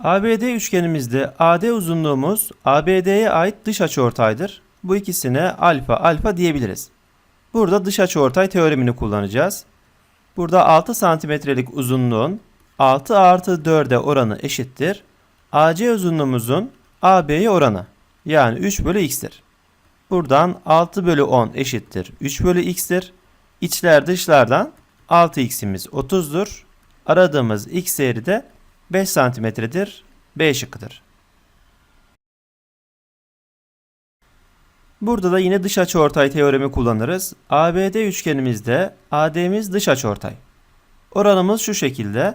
ABD üçgenimizde AD uzunluğumuz ABD'ye ait dış açıortaydır. Bu ikisine alfa alfa diyebiliriz. Burada dış açıortay teoremini kullanacağız. Burada 6 santimetrelik uzunluğun 6 artı 4'e oranı eşittir. AC uzunluğumuzun AB'ye oranı yani 3 bölü x'tir. Buradan 6 bölü 10 eşittir 3 bölü x'tir. İçler dışlardan 6x'imiz 30'dur. Aradığımız x değeri de 5 santimetredir. B şıkkıdır. Burada da yine dış açıortay teoremi kullanırız. ABD üçgenimizde AD'miz dış açıortay. Oranımız şu şekilde.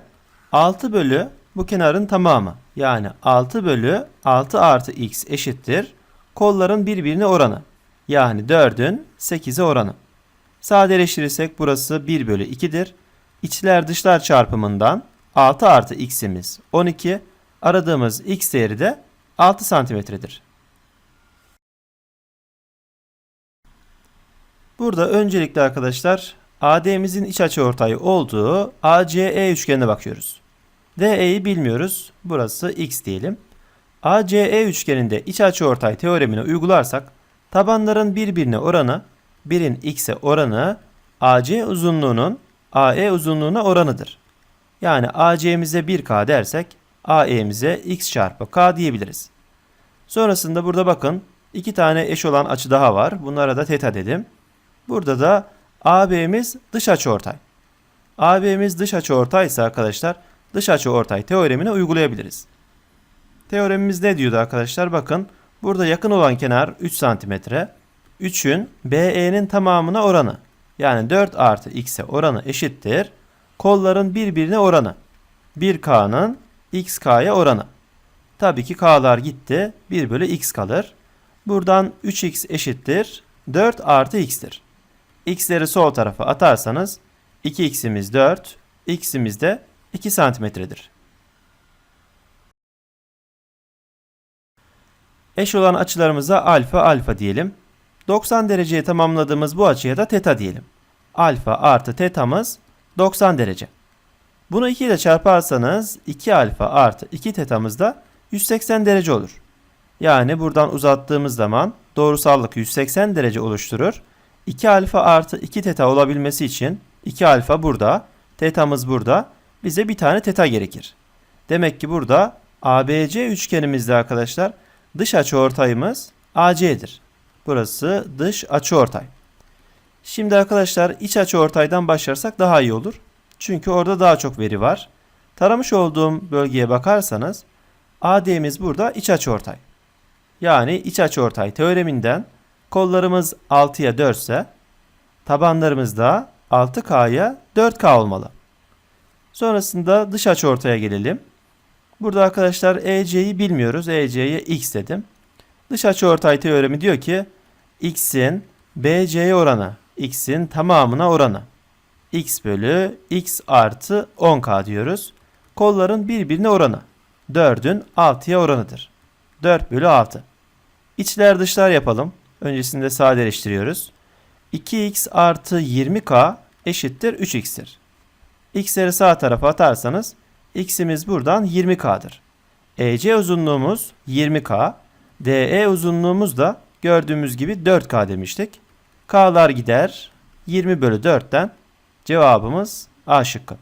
6 bölü bu kenarın tamamı. Yani 6 bölü 6 artı x eşittir. Kolların birbirine oranı. Yani 4'ün 8'e oranı. Sadeleştirirsek burası 1 bölü 2'dir. İçler dışlar çarpımından 6 artı x'imiz 12. Aradığımız x değeri de 6 santimetredir. Burada öncelikle arkadaşlar AD'mizin iç açıortayı olduğu ACE üçgenine bakıyoruz. DE'yi bilmiyoruz. Burası x diyelim. ACE üçgeninde iç açıortay teoremini uygularsak tabanların birbirine oranı birin x'e oranı AC uzunluğunun AE uzunluğuna oranıdır. Yani AC'mize 1K dersek AE'mize x çarpı K diyebiliriz. Sonrasında burada bakın iki tane eş olan açı daha var. Bunlara da teta dedim. Burada da AB'miz dış açıortay. AB'miz dış açıortay ise arkadaşlar dış açıortay teoremini uygulayabiliriz. Teoremimiz ne diyordu arkadaşlar? Bakın burada yakın olan kenar 3 cm. 3'ün BE'nin tamamına oranı. Yani 4 artı x'e oranı eşittir. Kolların birbirine oranı. 1K'nın xK'ya oranı. Tabii ki K'lar gitti. 1 bölü x kalır. Buradan 3x eşittir. 4 artı x'tir. X'leri sol tarafa atarsanız 2x'imiz 4, x'imiz de 2 santimetredir. Eş olan açılarımıza alfa alfa diyelim. 90 dereceye tamamladığımız bu açıya da teta diyelim. Alfa artı tetamız 90 derece. Bunu 2 ile çarparsanız 2 alfa artı 2 tetamız da 180 derece olur. Yani buradan uzattığımız zaman doğrusallık 180 derece oluşturur. 2 alfa artı 2 teta olabilmesi için 2 alfa burada, tetamız burada. Bize bir tane teta gerekir. Demek ki burada ABC üçgenimizde arkadaşlar dış açıortayımız AC'dir. Burası dış açıortay. Şimdi arkadaşlar iç açıortaydan başlarsak daha iyi olur. Çünkü orada daha çok veri var. Taramış olduğum bölgeye bakarsanız AD'miz burada iç açıortay. Yani iç açıortay teoreminden kollarımız 6'ya 4 ise tabanlarımız da 6K'ya 4K olmalı. Sonrasında dış açıortaya gelelim. Burada arkadaşlar EC'yi bilmiyoruz. EC'ye x dedim. Dış açıortay teoremi diyor ki x'in BC'ye oranı x'in tamamına oranı. x bölü x artı 10k diyoruz. Kolların birbirine oranı. 4'ün 6'ya oranıdır. 4 bölü 6. İçler dışlar yapalım. Öncesinde sadeleştiriyoruz. 2x artı 20k eşittir 3x'tir. x'leri sağ tarafa atarsanız x'imiz buradan 20k'dır. EC uzunluğumuz 20k. DE uzunluğumuz da gördüğümüz gibi 4k demiştik. K'lar gider. 20 bölü 4'ten cevabımız A şıkkı.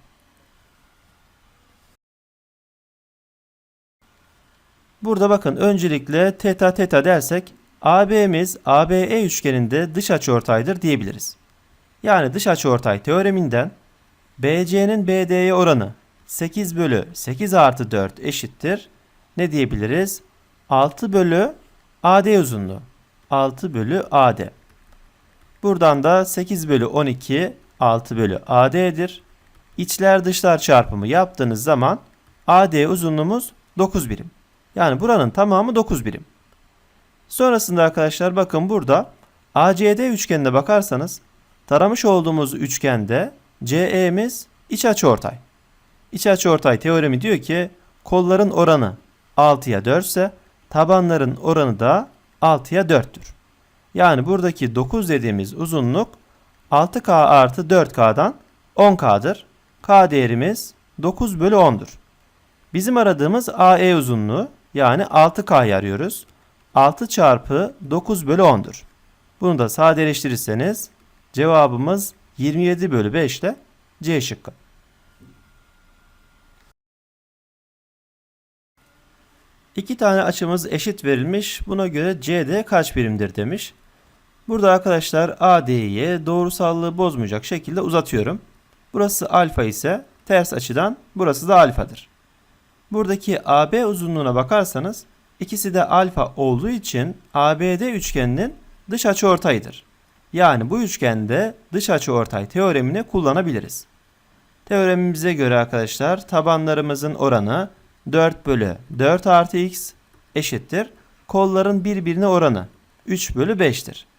Burada bakın öncelikle teta teta dersek AB'miz ABE üçgeninde dış açıortaydır diyebiliriz. Yani dış açıortay teoreminden BC'nin BD'ye oranı 8 bölü 8 artı 4 eşittir. Ne diyebiliriz? 6 bölü AD uzunluğu. 6 bölü AD. Buradan da 8 bölü 12 6 bölü AD'dir. İçler dışlar çarpımı yaptığınız zaman AD uzunluğumuz 9 birim. Yani buranın tamamı 9 birim. Sonrasında arkadaşlar bakın burada ACD üçgenine bakarsanız taramış olduğumuz üçgende CE'miz iç açıortay. İç açıortay teoremi diyor ki kolların oranı 6'ya 4 ise tabanların oranı da 6'ya 4'tür. Yani buradaki 9 dediğimiz uzunluk 6K artı 4K'dan 10K'dır. K değerimiz 9 bölü 10'dur. Bizim aradığımız AE uzunluğu yani 6K'yı arıyoruz. 6 çarpı 9 bölü 10'dur. Bunu da sadeleştirirseniz cevabımız 27 bölü 5 ile C şıkkı. İki tane açımız eşit verilmiş. Buna göre CD kaç birimdir demiş. Burada arkadaşlar AD'yi doğrusallığı bozmayacak şekilde uzatıyorum. Burası alfa ise ters açıdan burası da alfadır. Buradaki AB uzunluğuna bakarsanız ikisi de alfa olduğu için ABD üçgeninin dış açıortayıdır. Yani bu üçgende dış açıortay teoremini kullanabiliriz. Teoremimize göre arkadaşlar tabanlarımızın oranı 4 bölü 4 artı x eşittir. Kolların birbirine oranı 3 bölü 5'tir.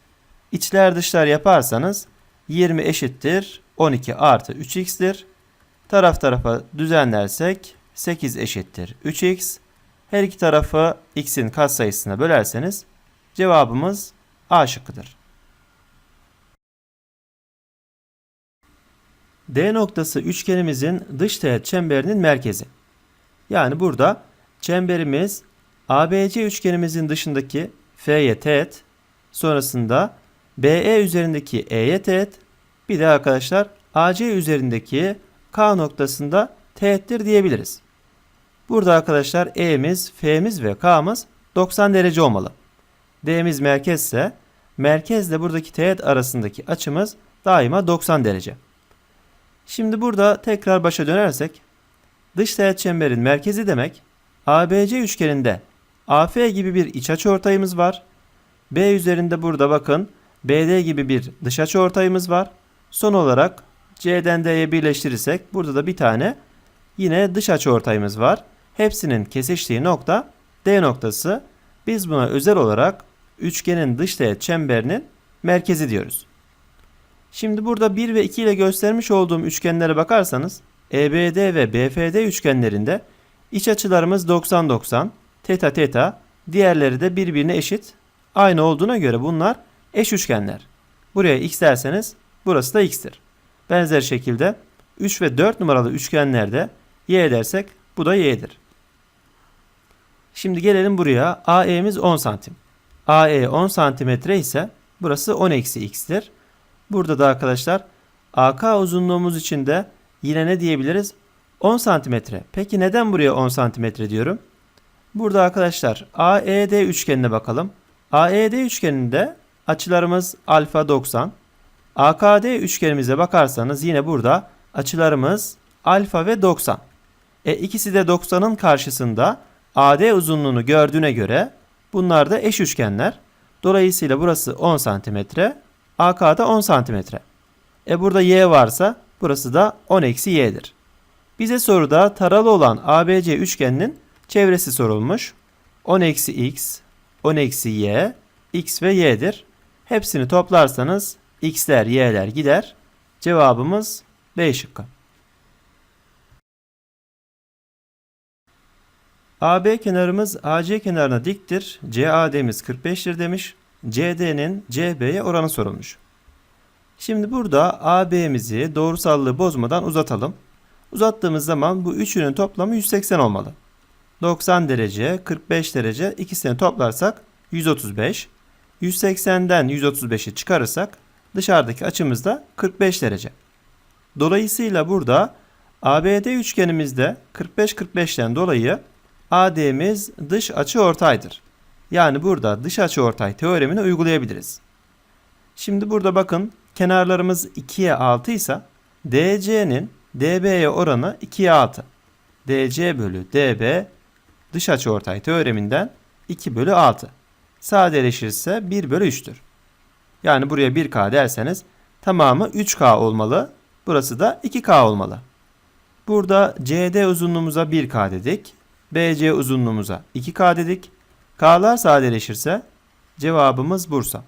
İçler dışlar yaparsanız 20 eşittir 12 artı 3x'tir. Taraf tarafa düzenlersek 8 eşittir 3x. Her iki tarafı x'in katsayısına bölerseniz cevabımız A şıkkıdır. D noktası üçgenimizin dış teğet çemberinin merkezi. Yani burada çemberimiz ABC üçgenimizin dışındaki F'ye teğet, sonrasında BE üzerindeki E'ye teğet, bir de arkadaşlar AC üzerindeki K noktasında teğettir diyebiliriz. Burada arkadaşlar E'miz, F'miz ve K'mız 90 derece olmalı. D'miz merkezse merkezle buradaki teğet arasındaki açımız daima 90 derece. Şimdi burada tekrar başa dönersek dış teğet çemberin merkezi demek ABC üçgeninde AF gibi bir iç açıortayımız var. B üzerinde burada bakın BD gibi bir dış açıortayımız var. Son olarak C'den D'ye birleştirirsek burada da bir tane yine dış açıortayımız var. Hepsinin kesiştiği nokta D noktası. Biz buna özel olarak üçgenin dış teğet çemberinin merkezi diyoruz. Şimdi burada 1 ve 2 ile göstermiş olduğum üçgenlere bakarsanız EBD ve BFD üçgenlerinde iç açılarımız 90-90, teta teta, diğerleri de birbirine eşit. Aynı olduğuna göre bunlar eş üçgenler. Buraya x derseniz burası da x'tir. Benzer şekilde 3 ve 4 numaralı üçgenlerde y dersek bu da y'dir. Şimdi gelelim buraya. AE'miz 10 santim. AE 10 santimetre ise burası 10 eksi x'tir. Burada da arkadaşlar AK uzunluğumuz için de yine ne diyebiliriz? 10 santimetre. Peki neden buraya 10 santimetre diyorum? Burada arkadaşlar AED üçgenine bakalım. AED üçgeninde açılarımız alfa 90. AKD üçgenimize bakarsanız yine burada açılarımız alfa ve 90. E ikisi de 90'ın karşısında AD uzunluğunu gördüğüne göre bunlar da eş üçgenler. Dolayısıyla burası 10 santimetre, AK'da 10 santimetre. E burada y varsa burası da 10 eksi y'dir. Bize soruda taralı olan ABC üçgeninin çevresi sorulmuş. 10 eksi x, 10 eksi y, x ve y'dir. Hepsini toplarsanız x'ler y'ler gider. Cevabımız B şıkkı. AB kenarımız AC kenarına diktir. CAD'miz 45'tir demiş. CD'nin CB'ye oranı sorulmuş. Şimdi burada AB'mizi doğrusallığı bozmadan uzatalım. Uzattığımız zaman bu üçünün toplamı 180 olmalı. 90 derece, 45 derece ikisini toplarsak 135. 180'den 135'i çıkarırsak dışarıdaki açımız da 45 derece. Dolayısıyla burada ABD üçgenimizde 45-45'ten dolayı AD'miz dış açı ortaydır. Yani burada dış açı ortay teoremini uygulayabiliriz. Şimdi burada bakın kenarlarımız 2'ye 6 ise DC'nin DB'ye oranı 2'ye 6. DC bölü DB dış açı ortay teoreminden 2 bölü 6. Sadeleşirse 1 bölü 3'tür. Yani buraya 1K derseniz tamamı 3K olmalı. Burası da 2K olmalı. Burada CD uzunluğumuza 1K dedik. BC uzunluğumuza 2K dedik. K'lar sadeleşirse cevabımız Bursa.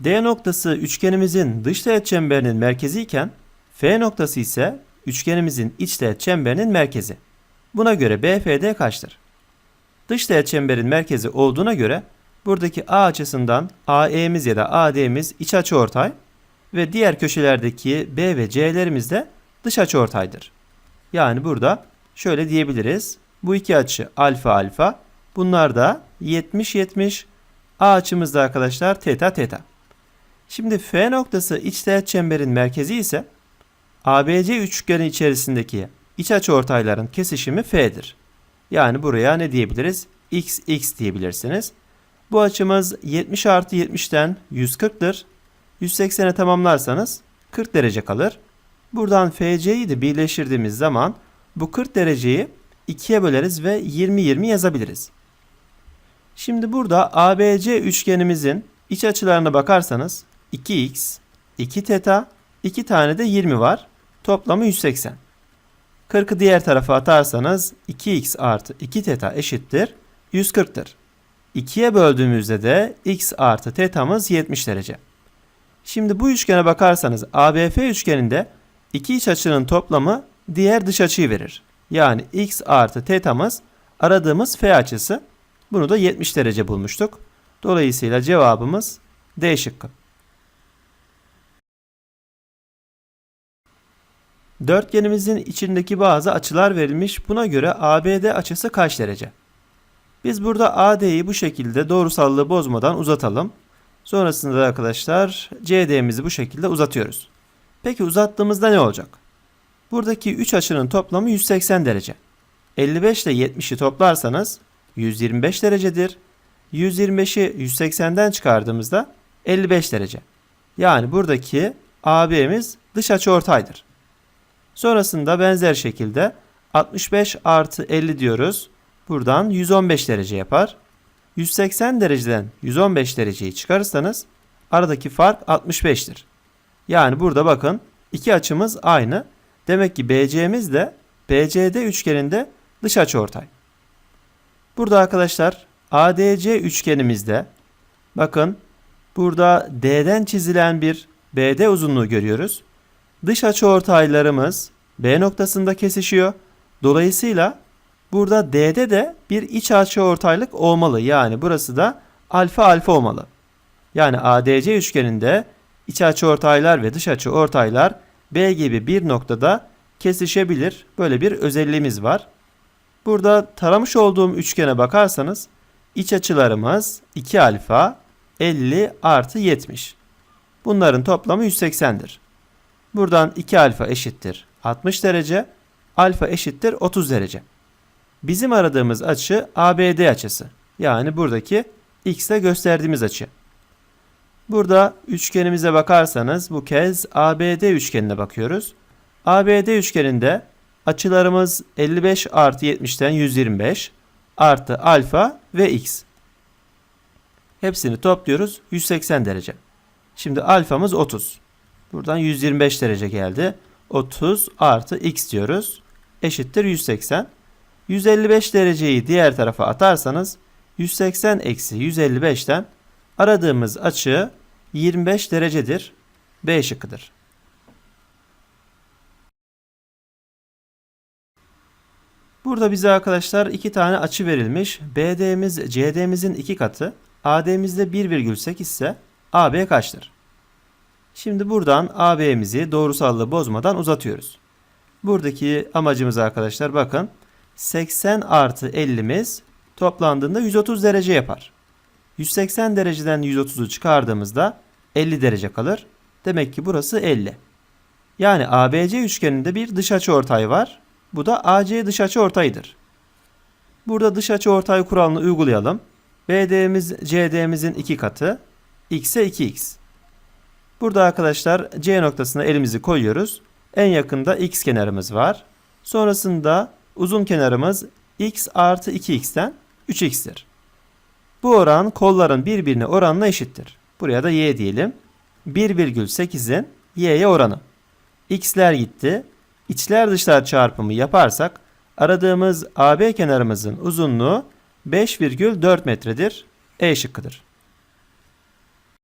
D noktası üçgenimizin dış teğet çemberinin merkezi iken F noktası ise üçgenimizin iç teğet çemberinin merkezi. Buna göre BFD kaçtır? Dış teğet çemberin merkezi olduğuna göre buradaki A açısından AE'miz ya da AD'miz iç açıortay ve diğer köşelerdeki B ve C'lerimiz de dış açıortaydır. Yani burada şöyle diyebiliriz. Bu iki açı alfa alfa. Bunlar da 70 70. A açımız da arkadaşlar teta teta. Şimdi F noktası iç teğet çemberin merkezi ise ABC üçgeni içerisindeki iç açıortayların kesişimi F'dir. Yani buraya ne diyebiliriz? X X diyebilirsiniz. Bu açımız 70 artı 70'ten 140'tır. 180'e tamamlarsanız 40 derece kalır. Buradan FC'yi de birleştirdiğimiz zaman bu 40 dereceyi 2'ye böleriz ve 20-20 yazabiliriz. Şimdi burada ABC üçgenimizin iç açılarına bakarsanız 2x, 2 teta, 2 tane de 20 var. Toplamı 180. 40'ı diğer tarafa atarsanız 2x artı 2 teta eşittir 140'tır. 2'ye böldüğümüzde de x artı tetamız 70 derece. Şimdi bu üçgene bakarsanız ABF üçgeninde iki iç açının toplamı diğer dış açıyı verir. Yani x artı tetamız aradığımız f açısı. Bunu da 70 derece bulmuştuk. Dolayısıyla cevabımız D şıkkı. Dörtgenimizin içindeki bazı açılar verilmiş. Buna göre ABD açısı kaç derece? Biz burada AD'yi bu şekilde doğrusallığı bozmadan uzatalım. Sonrasında da arkadaşlar CD'mizi bu şekilde uzatıyoruz. Peki uzattığımızda ne olacak? Buradaki 3 açının toplamı 180 derece. 55 ile 70'i toplarsanız 125 derecedir. 125'i 180'den çıkardığımızda 55 derece. Yani buradaki AB'miz dış açıortaydır. Sonrasında benzer şekilde 65 artı 50 diyoruz. Buradan 115 derece yapar. 180 dereceden 115 dereceyi çıkarırsanız aradaki fark 65'tir. Yani burada bakın iki açımız aynı. Demek ki BC'miz de BCD üçgeninde dış açıortay. Burada arkadaşlar ADC üçgenimizde bakın burada D'den çizilen bir BD uzunluğu görüyoruz. Dış açıortaylarımız B noktasında kesişiyor. Dolayısıyla burada D'de de bir iç açıortaylık olmalı. Yani burası da alfa alfa olmalı. Yani ADC üçgeninde iç açıortaylar ve dış açıortaylar B gibi bir noktada kesişebilir. Böyle bir özelliğimiz var. Burada taramış olduğum üçgene bakarsanız iç açılarımız 2 alfa 50 artı 70. Bunların toplamı 180'dir. Buradan 2 alfa eşittir 60 derece, alfa eşittir 30 derece. Bizim aradığımız açı ABD açısı. Yani buradaki x ile gösterdiğimiz açı. Burada üçgenimize bakarsanız bu kez ABD üçgenine bakıyoruz. ABD üçgeninde açılarımız 55 artı 70'ten 125 artı alfa ve x. Hepsini topluyoruz 180 derece. Şimdi alfamız 30. Buradan 125 derece geldi. 30 artı x diyoruz. Eşittir 180. 155 dereceyi diğer tarafa atarsanız 180 eksi 155'ten aradığımız açı 25 derecedir. B şıkkıdır. Burada bize arkadaşlar iki tane açı verilmiş. BD'miz CD'mizin iki katı. AD'mizde 1,8 ise AB kaçtır? Şimdi buradan AB'mizi doğrusallığı bozmadan uzatıyoruz. Buradaki amacımız arkadaşlar bakın 80 artı 50'miz toplandığında 130 derece yapar. 180 dereceden 130'u çıkardığımızda 50 derece kalır. Demek ki burası 50. Yani ABC üçgeninde bir dış açı ortay var. Bu da AC dış açı ortayıdır. Burada dış açı ortay kuralını uygulayalım. BD'miz CD'mizin iki katı. X'e 2x. Burada arkadaşlar C noktasına elimizi koyuyoruz. En yakında x kenarımız var. Sonrasında uzun kenarımız x artı 2x'ten 3x'tir. Bu oran kolların birbirine oranına eşittir. Buraya da y diyelim. 1,8'in y'ye oranı. x'ler gitti. İçler dışlar çarpımı yaparsak aradığımız AB kenarımızın uzunluğu 5,4 metredir. E şıkkıdır.